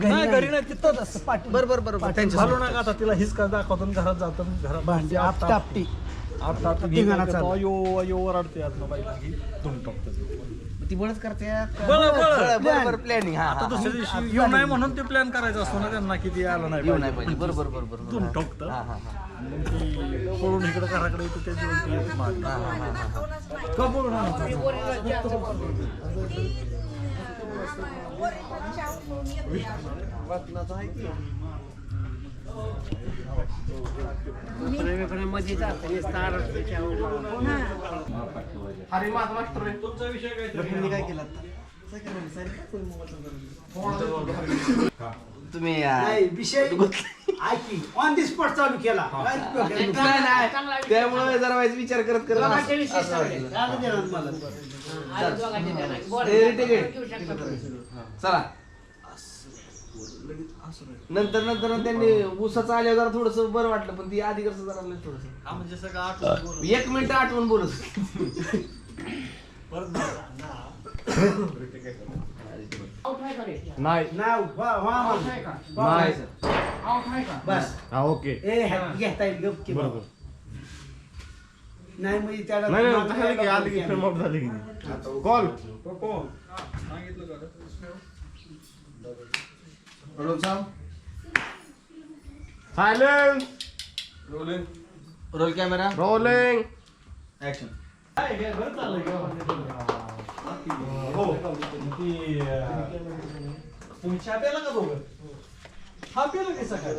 नाही घरी नाही तिथंच असतं. पाठी बर बर बर घालू नका आता तिला हिसका दाखवतो आणि घरात जातो आणि घरात भांडी आत टापटी आता आता धिंगाणा चालू. अयो अयो ओरडते आता बाई धुम टाकतो ती बळच करते बळं, बळं. बरोबर प्लॅनिंग हा आता दुसऱ्या दिवशी येऊ नाही म्हणून ते प्लॅन करायचा असतो ना त्यांना किती आलं नाही येऊ नाही पाहिजे. बरोबर बरोबर धुम टाकतं. हा. मग ती पळून इकडे घराकडे येतो त्या दिवस ती येते मागे. का बोलू नका? तुमचा विषय काय? काय केलं तुम्ही. नाही विषय ऐकी ऑन दी स्पॉट चालू केला. काय? नाही, नाही. त्यामुळे जरा वाईज विचार करत करत असं वाटलं. ना मला. आहे. चला. नंतर नंतर त्यांनी ऊसाचं आल्यावर जरा थोडस बरं वाटलं पण ती आधी कसं जरा थोडस. हा म्हणजे सगळं आठवण बोलू. एक मिनिट आठवण बोलत. परत नाही. नाही नाव वा वा. नाही. बस. हा ओके. ए ह्या- घेता येईल गप की बाबा. बरोबर. नाही म्हणजे त्याला नाही नाही मागं झालं की यायला आली की पाहिजे. फ्रेम आउट झाली की कॉल. सांगितलं का रे? Roll camera. रोलिंग. ऍक्शन काय काय बरं चाललंय का? हो. तुम्ही चहा प्याला का दोघं? हा प्याला की सकाळी?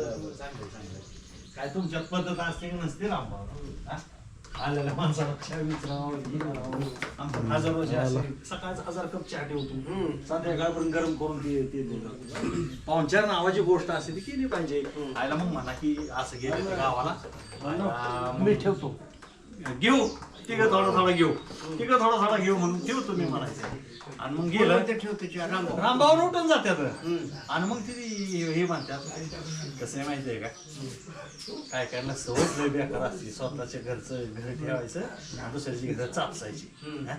काय तुमच्यात पद्धत असते की नसते रामभाऊ हा? आलेल्या माणसाला चहा विचारावं हे करावं. आमचं हजार वर्ष असे सकाळचा हजार कप चहा ठेवतो. संध्याकाळपर्यंत गरम करून ते ते देतो पाहुणचार नावाची गोष्ट असते ती केली पाहिजे. आयला मग म्हणा की असं गेले ते गावाला. मी ठेवतो. घेऊ. तिघं थोडं थोडं घेऊ. तिघं थोडं थोडं घेऊ म्हणून ठेवतो मी म्हणायचं. आणि मग गेलं. रामभाऊ उठून जात्यात आणि मग ती हे म्हणतात कसं आहे माहिती आहे का? काय काय लय बेकार असते. स्वतःच्या घरचं घर ठेवायचं आणि दुसऱ्याची घर चापसायची. हा?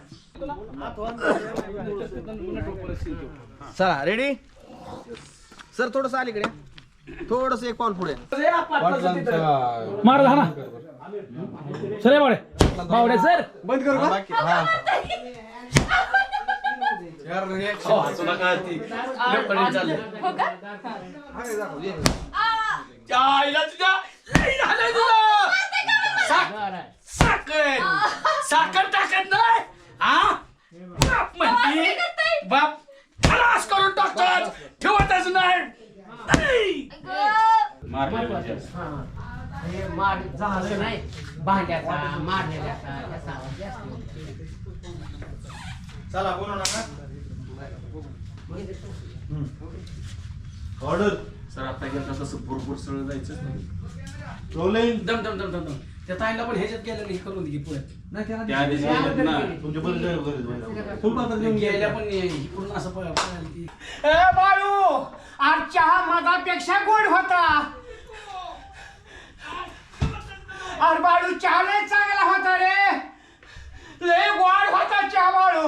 चला रेडी सर थोडस अलीकडे. थोडस एक पाऊल पुढे. मार ना. Sir Bawde Bawde sir. बंद करू का? साखर साखर टाकत नाही हा बाप म्हणती बाप खलास करून टाकतात ठेवतच नाही मार झालं नाही भांड्याचा मारण्याचा चला बोलू नका. ऑर्डर. सर आता गेलं तसं भरपूर सरळ जायचं? रोलिंग दम दम दम दम दम. त्या ताईला पण ह्याच्यात गेलं हे करून दे पुढे. त्या आधीच गेलेत ना. तुमच्या बरोबर फुल पात्र घेऊन गेल्या पण इकडून असं बाळू! आज चहा मगापेक्षा गोड होता. अरे बाळू चहा लय चांगला होता रे. लय गोड होता चहा बाळू.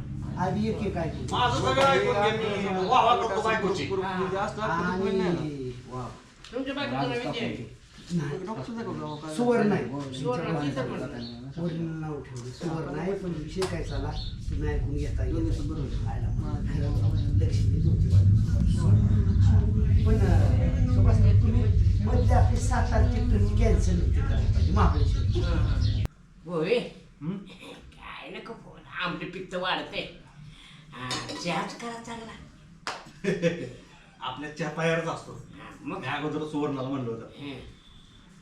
आधी एक एक ऐकू. माझं सगळं ऐकून घे मी. वा वा करतो बायकोची? आणि वा. तुमच्या बायकोचं नाव विजय आहे. सुवर्ण सुवर्ण नाव ठेवलं. सुवर्ण आहे पण विषय काय झाला? नाही ऐकून घेता येत आयला मग. घरावर लक्ष देत होती. पण सुभाष तुम्ही मधल्या आपली सात आठ कॅन्सल होती करायला पाहिजे. महाबळेश्वर. होय? आमचे पित्त वाढते. चहाच करा चांगला. आपल्या चहा तयारच असतो. हा, मग? मी अगोदर सुवर्णाला म्हणलं होतं. हं.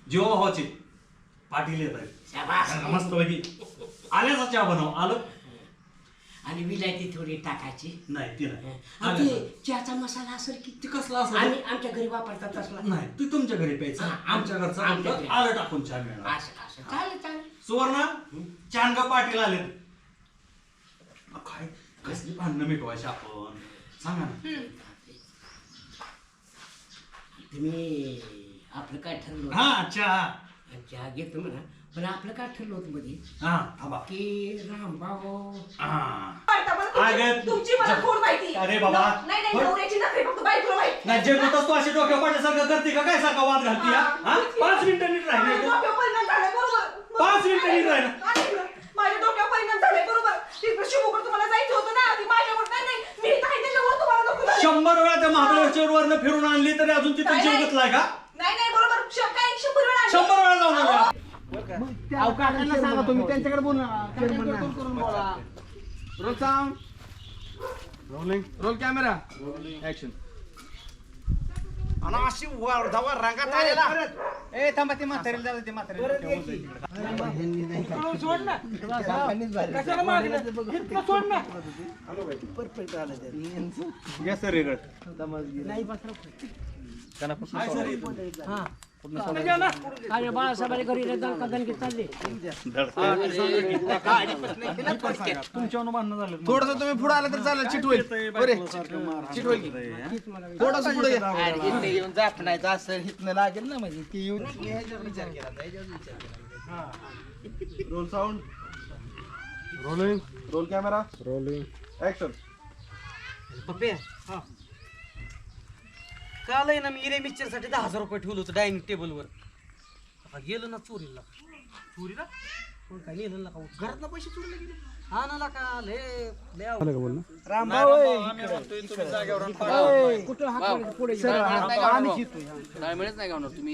जीवा भावाचे पाटील येत आहेत. शाबास. मस्त पैकी आल्याचा चहा बनव. आलं? आणि विलायती थोडी टाकायची. नाही ती नाही. आणि आलं. ते चहाचा मसाला असेल की ती कसला असं आम्ही आमच्या घरी वापरतात असला नाही तू तुमच्या घरी प्यायचं. हा, आमच्या घरचं आमच्या घरी. आलं टाकून चहा मिळणार. असं असं. चालेल चालेल. सुवर्ण चांगा पाटील आले काय कसली भांडणं मिटवायची आपण सांगा ना तुम्ही आपलं काय ठरलं होतं? हा चहा चहा घेतो म्हणा पण आपलं काय ठरलं होतं मध्ये हा थांबा की रामभाऊ हा तुमची- अगं, तुमची मला जा- थोड माहिती अरे बाबा. नाही नाही नवऱ्याची नखरे फक्त बायकोला माहिती नाही तू अशी पडल्यासारखं करते का काय सारखा वाद घालती हा? हा? पाच मिनिटं नीट राहिले माझ्या डोक्यावर परिणाम झालाय, बरोबर पाच मिनिटं नीट राहिलं. ऐकलं. माझ्या डोक्यावर परिणाम झालाय बरोबर तिकडे शिवकर तुम्हाला जायचं होतं ना आधी माझ्यावर नाही नाही मी इथं आहे त्याच्यामुळे तुम्हाला नको झालं. शंभर वेळा त्या महाबळेश्वर वरनं फिरून आणली तरी अजून तिथं नाही, जीव नाही. का? नाही नाही बरोबर. श- काय शंभर वेळा आली. शंभर वेळा जाऊन आल्या. अहो काकांना सांगा तुम्ही त्यांच्याकडे बोल ना काकांकडे फोन करून बोला. Roll sound. Rolling roll camera action आणि अशी वर्धावा रंगात आलेला. ए थांबा ते म्हातारीला जाऊ दे, ते म्हातारीला परफेक्ट आलं त्यात. घ्या सर इकडं. नाही. अरे घरी कदन चालले. भांडणं झालं थोडस तुम्ही पुढे आलं तर चालेल चिट होईल बरे चिट होईल की. थोडस पुढे येऊन जापणायचं असं हितनं लागेल ना म्हणजे ती येऊन विचार केला roll sound rolling roll camera rolling action पप्पे काल आहे ना मी इरे मिक्सरसाठी दहा हजार रुपये ठेवलं होतं डायनिंग टेबलवर. आता गेलं ना चोरीला. चोरीला? कोण काय नेलं ना का? घरात पैसे चोरीला गेले. हा ना का? लय लय अवघड. नाही नाही. तुम्ही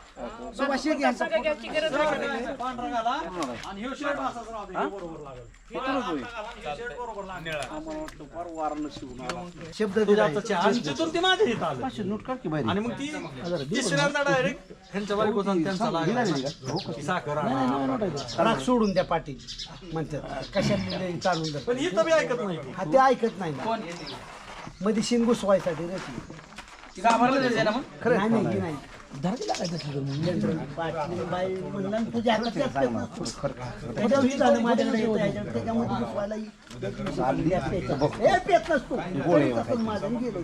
सुभाष शेख यांचा पांढरा घाला आणि ह्यो शर्ट असाच राहू दे, ह्यो बरोबर लागेल. पांढरा घाला आणि ह्यो शर्ट बरोबर लागेल. शब्द तुझ्या दिला हातचा चहा. आणि तिथून ते माझ्या इथं आलं. आणि मग ती तिसऱ्यांदा डायरेक्ट ह्यांच्या बायकोचा आणि त्यांचा लागला. ती साखर आणा. राग सोडून द्या पाटील. म्हणतात कशाला चालून द्या. पण इथं बी ऐकत नाही. हा ते ऐकत नाही ना. मध्ये शिंग घुसवायसाठी रे ती. खरं नाही नाही, नाही. पाटील बाई म्हणलं आणि तुझ्या हातात त्यात पेत नसतो. त्याच्यावर झालं माझ्याकडे येतं, ह्याच्यावर त्याच्यामध्ये घुसवायला ये. त्यात पेत. हे पेत नसतो तसं माझं गेलो.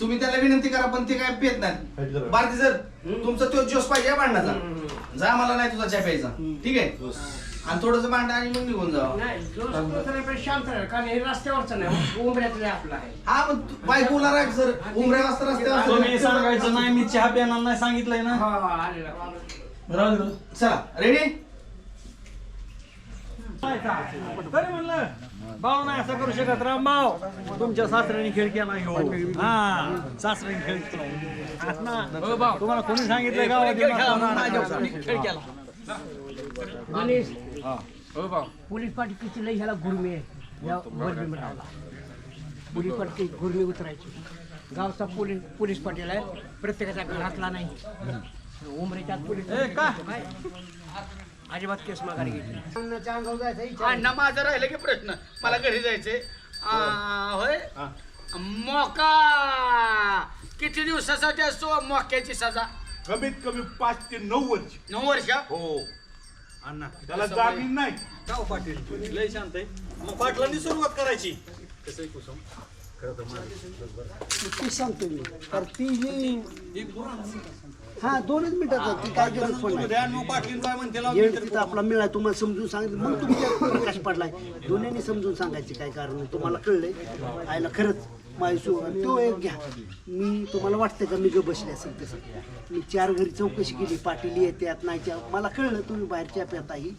तुम्ही त्याला विनंती करा पण ते काय पेत नाही भारती सर तुमचा तो जोश पाहिजे या भांडणाचा. जा मला नाही तुझा प्यायचा. ठीक आहे? आणि थोडस भांडा आणि मग निघून जा नाही जोश कुठं पण शांत राहा कारण हे रस्त्यावरचं नाही उमऱ्यातलं आहे आपलं आहे. हा मग तू- बायकोला राख सर. उमऱ्या वाजता रस्त्यावर सांगायचं नाही मी चहा प्यानार नाही सांगितलंय ना. हा, हा, आलेलं. चला रेडी तरी म्हणलं भाऊ नाही असं करू शकत राम भाऊ तुमच्या सासऱ्याने खेळ केला ह्यो हा सासऱ्याने खेळ केला हा. ना. तुम्हाला कोणी सांगितलं गावात गणेश पोलीस पाटील किती लई ह्याला गुरमी आहे. पोलीस पाटील गुरमी उतरायची. गावचा पोलीस पोलीस पाटील आहे. प्रत्येकाच्या घरातला नाही. उमरेच्या पोलीस ए, का? अजिबात केस माघारी घेतली माझं राहिलं की प्रश्न. मला घरी जायचंय. आ, होय? मोका! किती दिवसासाठी असतो मोक्याची सजा? कमीत कमी पाच ते नऊ वर्ष. नऊ वर्ष? हो. अण्णा त्याला जामीन नाही. गाव पाटील. लय शांत आहे. मग पाटलांनी सुरुवात करायची. कसं आहे कुसुम? ती सांगतो मी तर ती ही हा दोनच मिनिटात ती काय गरज पण नाही. येड तिथं आपला मिळाला तुम्हाला समजून सांगितलं. मग तुमच्यात प्रकाश पडलाय? दोन्हीने समजून सांगायचे काय कारण आहे. तुम्हाला कळलंय. आयला खरंच माझी तो एक घ्या. मी तुम्हाला वाटतं का मी ग बसले असेल तसं? मी चार घरी चौकशी केली पाटील येत्यात नाही त्या मला कळलं तुम्ही बाहेरच्या प्याताही